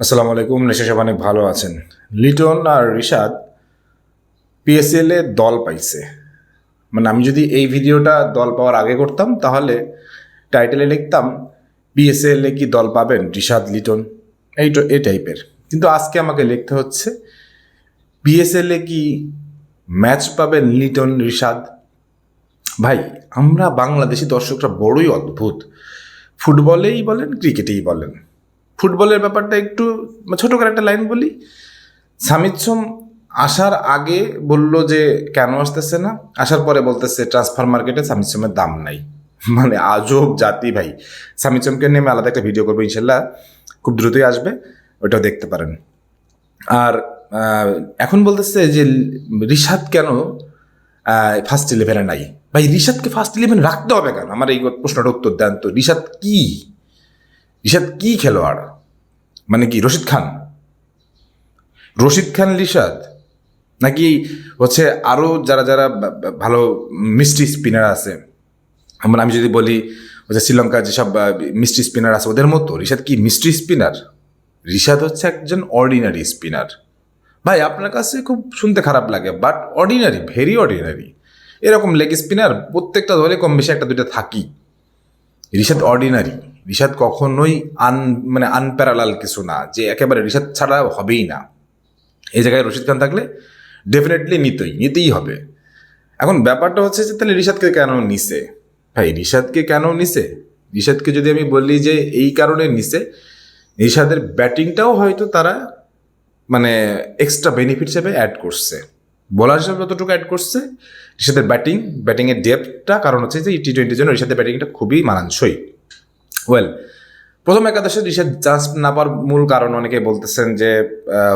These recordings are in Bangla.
আসসালামু আলাইকুম, নেশা সব অনেক ভালো আছেন? লিটন আর রিশাদ পিএসএল এ দল পাইছে। মানে আমি যদি এই ভিডিওটা দল পাওয়ার আগে করতাম, তাহলে টাইটেলে লিখতাম পিএসএল এ কি দল পাবেন? রিশাদ, লিটন, এই এই টাইপের কিন্তু আজকে আমাকে লিখতে হচ্ছে পিএসএল এ কি ম্যাচ পাবেন লিটন, রিশাদ? ভাই, আমরা বাংলাদেশি দর্শকরা বড়ই অদ্ভুত। ফুটবলেই বলেন, ক্রিকেটেই বলেন। ফুটবলের ব্যাপারটা একটু ছোট করে একটা লাইন বলি। সামিদ সোম আসার আগে বলল যে, কেন আসতেছে না? আসার পরে বলতেছে, ট্রান্সফার মার্কেটে সামিদ সোমের দাম নাই। মানে আজব জাতি ভাই। সামিদ সোমকে নিয়ে আমি আলাদা একটা ভিডিও করব, ইনশাল্লাহ খুব দ্রুতই আসবে, ওটাও দেখতে পারেন। আর এখন বলতেছে যে, রিশাদ কেন ফার্স্ট ইলেভেনে নাই? ভাই, রিশাদকে ফার্স্ট ইলেভেন রাখতে হবে কেন? আমার এই প্রশ্নটা উত্তর দেন তো। রিশাদ কি? রিশাদ কি খেলোয়াড়? মানে কি, রশিদ খান? রশিদ খান রিশাদ নাকি হচ্ছে আরও যারা যারা ভালো মিষ্টি স্পিনার আছে? মানে আমি যদি বলি, হচ্ছে শ্রীলঙ্কার যেসব মিষ্টি স্পিনার আছে, ওদের মতো। রিশাদ কি মিষ্টি স্পিনার? রিশাদ হচ্ছে একজন অর্ডিনারি স্পিনার। ভাই, আপনার কাছে খুব শুনতে খারাপ লাগে বাট অর্ডিনারি ভেরি অর্ডিনারি এরকম লেগ স্পিনার প্রত্যেকটা দলে কম বেশি একটা, দুইটা থাকি। রিশাদ অর্ডিনারি রিশাদ কখনোই আন মানে আনপ্যারালাল কিছু না, যে একেবারে রিশাদ ছাড়া হবেই না। এই জায়গায় রশিদ খান থাকলে ডেফিনেটলি নিতেই নিতেই হবে। এখন ব্যাপারটা হচ্ছে যে তাহলে রিশাদকে কেন নিছে? ভাই, রিশাদকে কেন নিছে? রিশাদকে যদি আমি বলি যে এই কারণে নিছে, রিশাদের ব্যাটিংটাও হয়তো তারা মানে এক্সট্রা বেনিফিট হিসেবে অ্যাড করছে। বোলার হিসাবে যতটুকু অ্যাড করছে, রিশাদের ব্যাটিং ব্যাটিংয়ের ডেপটা কারণ হচ্ছে যে টি টোয়েন্টির জন্য রিশাদের ব্যাটিংটা খুবই মানানসই। ওয়েল প্রথম একাদশে রিশাদ চান্স না পাওয়ার মূল কারণ অনেকে বলতেছেন যে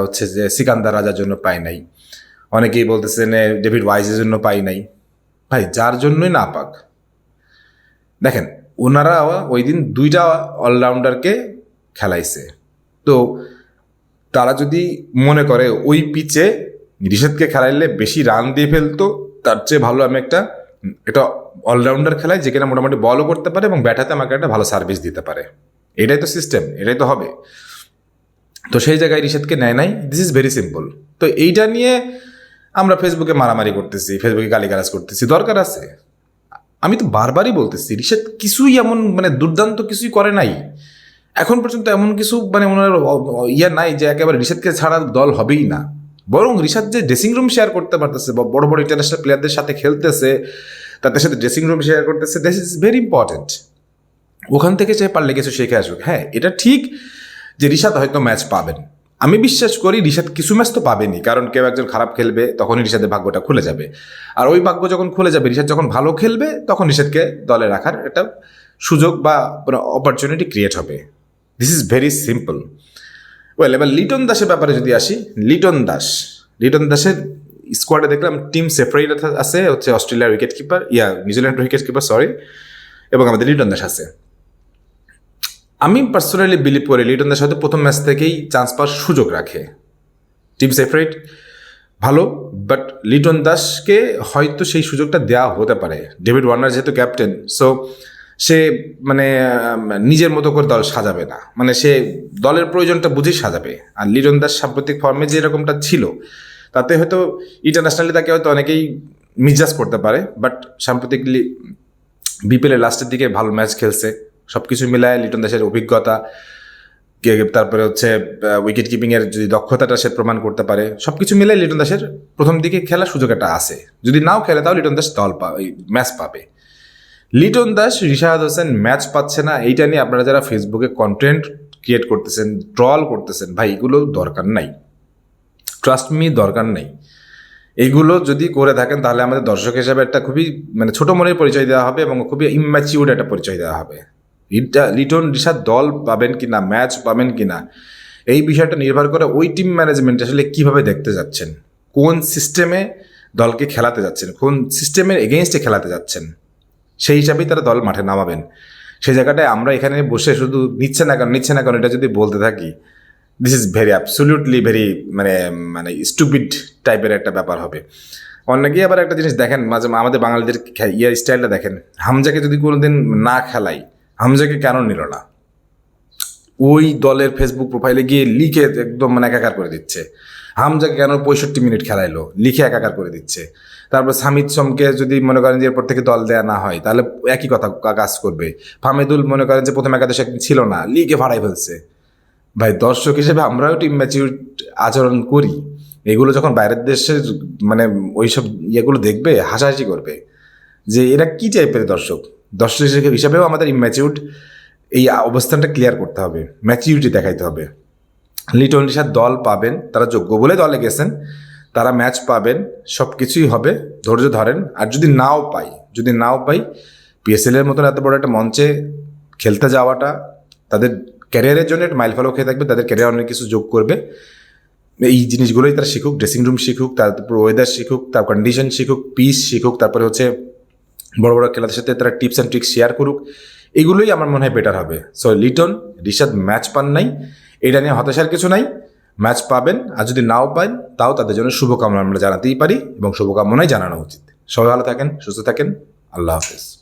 হচ্ছে যে সিকান্দার রাজার জন্য পায় নাই। অনেকেই বলতেছেন ডেভিড ওয়াইজের জন্য পাই নাই। ভাই, যার জন্যই না পাক। দেখেন ওনারা ওই দিন দুইটা অলরাউন্ডারকে খেলাইছে। তো তারা যদি মনে করে ওই পিচে রিশাদকে খেলাইলে বেশি রান দিয়ে ফেলতো, তার চেয়ে ভালো আমি একটা এটা অলরাউন্ডার খেলাই যেখানে মোটামুটি বলও করতে পারে এবং ব্যাটাতে আমাকে একটা ভালো সার্ভিস দিতে পারে। এটাই তো সিস্টেম এটাই তো হবে। তো সেই জায়গায় রিশাদকে নেয় নাই। দিস ইজ ভেরি সিম্পল তো এইটা নিয়ে আমরা ফেসবুকে মারামারি করতেছি ফেসবুকে গালিগালাজ করতেছি। দরকার আছে। আমি তো বারবারই বলতেছি, রিশাদ কিছুই এমন মানে দুর্দান্ত কিছুই করে নাই। এখন পর্যন্ত এমন কিছু মানে ওনার ইয়া নাই যে একেবারে রিশাদকে ছাড়া দল হবেই না। বরং রিশাদ যে ড্রেসিং রুম শেয়ার করতে পারতেছে, বা, বড় বড় ইন্টারন্যাশনাল প্লেয়ারদের সাথে খেলতেছে তাদের সাথে ড্রেসিং রুম শেয়ার করতেছে। দিস ইজ ভেরি ইম্পর্টেন্ট ওখান থেকে যে পারলে কিছু শেখে আসুক। হ্যাঁ এটা ঠিক যে রিশাদ হয়তো ম্যাচ পাবেন। আমি বিশ্বাস করি রিশাদ কিছু ম্যাচ তো পাবেনি, কারণ কেউ একজন খারাপ খেলবে, তখনই রিশাদের ভাগ্যটা খুলে যাবে। আর ওই ভাগ্য যখন খুলে যাবে, রিশাদ যখন ভালো খেলবে, তখন রিশাদকে দলে রাখার একটা সুযোগ বা অপরচুনিটি ক্রিয়েট হবে। This is very simple well এবার লিটন দাসের ব্যাপারে যদি আসি, লিটন দাস। লিটন দাসের স্কোয়াডে দেখলাম টিম সেফারেট আছে, হচ্ছে অস্ট্রেলিয়ার উইকেট কিপার ইয়া, নিউজিল্যান্ডের উইকেট কিপার সরি এবং আমাদের লিটন দাস আছে। আমি পার্সোনালি বিলিভ করি লিটন দাস হয়তো প্রথম ম্যাচ থেকেই চান্স পাওয়ার সুযোগ রাখে। টিম সেফারেট ভালো বাট লিটন দাসকে হয়তো সেই সুযোগটা দেওয়া হতে পারে। ডেভিড ওয়ার্নার যেহেতু ক্যাপ্টেন সো সে মানে নিজের মতো করে দল সাজাবে না। মানে সে দলের প্রয়োজনটা বুঝেই সাজাবে। আর লিটন দাস সাম্প্রতিক ফর্মে যে এরকমটা ছিল তাতে হয়তো ইন্টারন্যাশনালি তাকে হয়তো অনেকেই মিসজাজ করতে পারে বাট সাম্প্রতিকলি বিপিএলের লাস্টের দিকে ভালো ম্যাচ খেলছে। সব কিছু মিলায় লিটন দাসের অভিজ্ঞতা তারপরে হচ্ছে উইকেট কিপিংয়ের যদি দক্ষতাটা সে প্রমাণ করতে পারে সব কিছু মিলে লিটন দাসের প্রথম দিকে খেলার সুযোগ একটা আছে। যদি নাও খেলে তাও লিটন দাস দল পা ম্যাচ পাবে। লিটন দাস, রিশাদ হোসেন ম্যাচ পাচ্ছে না, এইটা নিয়ে আপনারা যারা ফেসবুকে কন্টেন্ট ক্রিয়েট করতেছেন ট্রল করতেছেন, ভাই এগুলো দরকার নাই। ট্রাস্ট মি দরকার নেই। এইগুলো যদি করে থাকেন, তাহলে আমাদের দর্শক হিসাবে একটা খুবই মানে ছোটো মনের পরিচয় দেওয়া হবে এবং খুবই ইম্যাচিউড একটা পরিচয় দেওয়া হবে। লিটন রিশাদ দল পাবেন কি না ম্যাচ পাবেন কি না এই বিষয়টা নির্ভর করে ওই টিম ম্যানেজমেন্ট আসলে কীভাবে দেখতে যাচ্ছেন, কোন সিস্টেমে দলকে খেলাতে যাচ্ছেন, কোন সিস্টেমের এগেনস্টে খেলাতে যাচ্ছেন, সেই হিসাবেই তারা দল মাঠে নামাবেন। সেই জায়গাটায় আমরা এখানে বসে শুধু নিচ্ছে না কেন, নিচ্ছে না কেন, এটা যদি বলতে থাকি this is very absolutely very মানে মানে স্টুপিড টাইপের একটা ব্যাপার হবে। অনেকেই আবার একটা জিনিস দেখেন, মাঝে আমাদের বাঙালিদের খে- ইয়ে স্টাইলটা দেখেন। হামজাকে যদি কোনোদিন না খেলাই, হামজাকে কেন নিল না? ওই দলের ফেসবুক প্রোফাইলে গিয়ে লিখে একদম মানে একাকার করে দিচ্ছে। হামজাকে কেন পঁয়ষট্টি মিনিট খেলাইলো? লিখে একাকার করে দিচ্ছে। তারপর সামিদ সোমকে যদি মনে করেন যে এরপর থেকে দল দেয়া না হয়, তাহলে একই কথা কাজ করবে। ফামেদুল মনে করেন যে প্রথম একাদশ একদিন ছিল না লিখে ভাড়াই ফেলছে। ভাই, দর্শক হিসেবে আমরাও একটু ইম্যাচিউর আচরণ করি। এগুলো যখন বাইরের দেশের মানে ওইসব ইয়েগুলো দেখবে, হাসাহাসি করবে। যে এরা কি টাইপের দর্শক? দর্শক হিসেবে- হিসাবেও আমাদের ইম্যাচিউড এই অবস্থানটা ক্লিয়ার করতে হবে ম্যাচিউরিটি দেখাইতে হবে। লিটন রিশাদ দল পাবেন, তারা যোগ্য বলে দলে গেছেন, তারা ম্যাচ পাবেন সব কিছুই হবে, ধৈর্য ধরেন। আর যদি নাও পাই, যদি নাও পাই পিএসএল এর মতন এত বড় একটা মঞ্চে খেলতে যাওয়াটা তাদের ক্যারিয়ারের জন্য একটা মাইল ফলক হয়ে থাকবে, তাদের ক্যারিয়ার অনেক কিছু যোগ করবে। এই জিনিসগুলোই তারা শিখুক ড্রেসিং রুম শিখুক, তারপর ওয়েদার শিখুক, তার কন্ডিশন শিখুক পিস শিখুক, তারপরে হচ্ছে বড় বড় খেলাদের সাথে তারা টিপস অ্যান্ড ট্রিক্স শেয়ার করুক। এগুলোই আমার মনে হয় বেটার হবে। সো লিটন রিশাদ ম্যাচ পান নাই, এটা নিয়ে হতাশার কিছু নাই। ম্যাচ পাবেন, আর যদি নাও পান তাও তাদের জন্য শুভকামনা আমরা জানাতেই পারি এবং শুভকামনাই জানানো উচিত। সবাই ভালো থাকেন, সুস্থ থাকেন, আল্লাহ হাফেজ।